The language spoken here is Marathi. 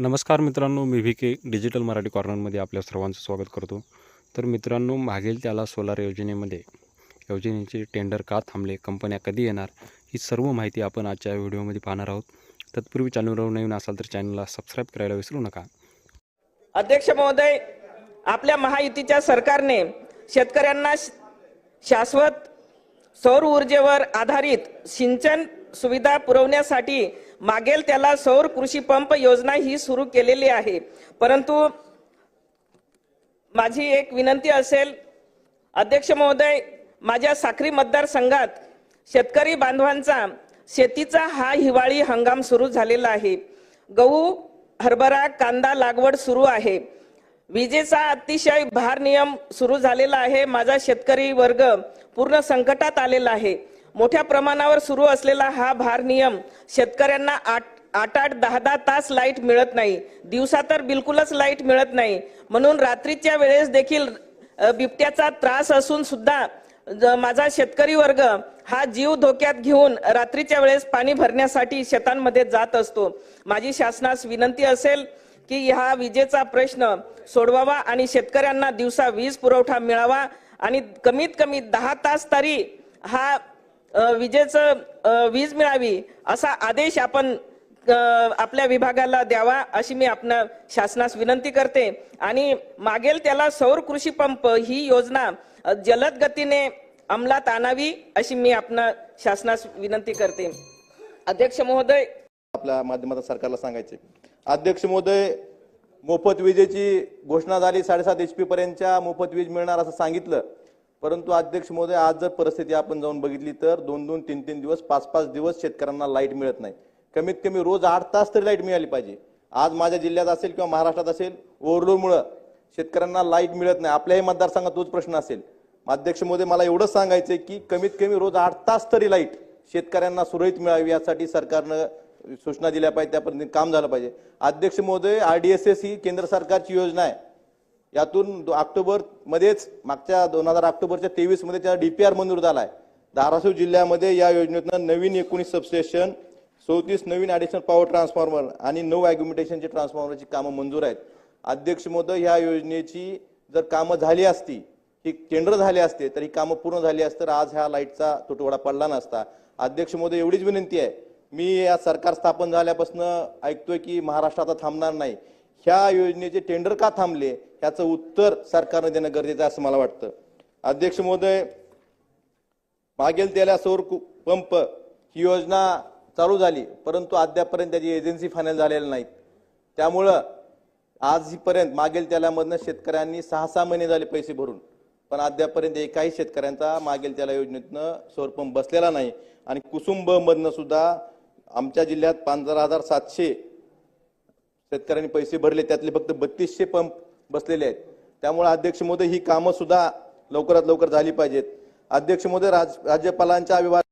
नमस्कार मित्रांनो मी व्ही के डिजिटल मराठी कॉर्नरमध्ये आपल्या सर्वांचं स्वागत करतो. तर मित्रांनो मागील त्याला सोलार योजनेमध्ये योजनेचे टेंडर का थांबले कंपन्या कधी येणार ही सर्व माहिती आपण आजच्या व्हिडिओमध्ये पाहणार आहोत. तत्पूर्वी चॅनलवर नवीन असाल तर चॅनलला सबस्क्राईब करायला विसरू नका. अध्यक्ष महोदय आपल्या महायुतीच्या सरकारने शेतकऱ्यांना शाश्वत सौर ऊर्जेवर आधारित सिंचन सुविधा पुरवण्यासाठी मागेल त्याला सौर कृषी पंप योजना ही सुरू केलेली आहे. परंतु माझी एक विनंती असेल अध्यक्ष महोदय माझ्या साखरी मतदारसंघात शेतकरी बांधवांचा शेतीचा हा हिवाळी हंगाम सुरू झालेला आहे. गहू हरभरा कांदा लागवड सुरू आहे. विजेचा अतिशय भार नियम सुरू झालेला आहे. माझा शेतकरी वर्ग पूर्ण संकटात आलेला आहे. मोठ्या प्रमाणावर सुरू असलेला हा भार नियम शेतकऱ्यांना आठ आठ आठ दहा दहा तास लाइट मिळत नाही. दिवसा तर बिलकुलच लाइट मिळत नाही. म्हणून रात्रीच्या वेळेस देखील बिबट्याचा त्रास असून सुद्धा ज- माझा शेतकरी वर्ग हा जीव धोक्यात घेऊन रात्रीच्या वेळेस पाणी भरण्यासाठी शेतांमध्ये जात असतो. माझी शासनास विनंती असेल की ह्या विजेचा प्रश्न सोडवावा आणि शेतकऱ्यांना दिवसा वीज पुरवठा मिळावा आणि कमीत कमी दहा तास तरी हा विजेचं वीज मिळावी असा आदेश आपण आपल्या विभागाला द्यावा अशी मी आपण शासनास विनंती करते. आणि मागेल त्याला सौर कृषी पंप ही योजना जलद गतीने अंमलात आणावी अशी मी आपण शासनास विनंती करते. अध्यक्ष महोदय. आपल्या माध्यमात सरकारला सांगायचे. अध्यक्ष महोदय मोफत विजेची घोषणा झाली साडेसात एच पी पर्यंतच्या मोफत वीज मिळणार असं सांगितलं. परंतु अध्यक्ष महोदय आज जर परिस्थिती आपण जाऊन बघितली तर दोन दोन तीन तीन दिवस पाच पाच दिवस शेतकऱ्यांना लाइट मिळत नाही. कमीत कमी रोज आठ तास तरी लाइट मिळाली पाहिजे. आज माझ्या जिल्ह्यात असेल किंवा महाराष्ट्रात असेल ओव्हरलोडमुळं शेतकऱ्यांना लाइट मिळत नाही. आपल्याही मतदारसंघात तोच प्रश्न असेल. अध्यक्ष महोदय मला एवढंच सांगायचंय की कमीत कमी रोज आठ तास तरी लाइट शेतकऱ्यांना सुरळीत मिळावी यासाठी सरकारनं सूचना दिल्या पाहिजे त्यापर्यंत काम झालं पाहिजे. अध्यक्ष महोदय आर डी एस एस ही केंद्र सरकारची योजना आहे. यातून दो- मागच्या दोन हजार ऑक्टोबरच्या त्या डी पी आर मंजूर झाला आहे धाराशिव जिल्ह्यामध्ये या योजनेतनं नवीन एकोणीस सबस्टेशन चौतीस नवीन ॲडिशनल पॉवर ट्रान्सफॉर्मर आणि नऊ ॲग्युमिटेशनचे ट्रान्सफॉर्मरची कामं मंजूर आहेत. अध्यक्ष महोदय ह्या योजनेची जर कामं झाली असती ही टेंडर झाले असते तर ही कामं पूर्ण झाली असते तर आज ह्या लाईटचा तुटवडा पडला नसता. अध्यक्ष महोदय एवढीच विनंती आहे. मी या सरकार स्थापन झाल्यापासून ऐकतोय की महाराष्ट्र आता थांबणार नाही. ह्या योजनेचे टेंडर का थांबले ह्याचं उत्तर सरकारने देणं गरजेचं आहे असं मला वाटतं. अध्यक्ष महोदय मागेल त्याला सौर कु- पंप ही योजना चालू झाली परंतु अद्यापपर्यंत त्याची एजन्सी फायनल झालेली नाहीत. त्यामुळं आजपर्यंत मागेल त्यालामधनं शेतकऱ्यांनी सहा सहा महिने झाले पैसे भरून पण अद्यापर्यंत एकाही शेतकऱ्यांचा मागेल त्याला योजनेतनं सौरपंप बसलेला नाही. आणि कुसुंबमधनं सुद्धा आमच्या जिल्ह्यात पंधरा हजार सातशे शेतकऱ्यांनी पैसे भरले त्यातले फक्त बत्तीसशे पंप बसलेले आहेत. त्यामुळे अध्यक्ष मोदी ही कामं सुद्धा लवकरात लवकर झाली पाहिजेत. अध्यक्ष मोदी राज राज्यपालांच्या अभिभाषण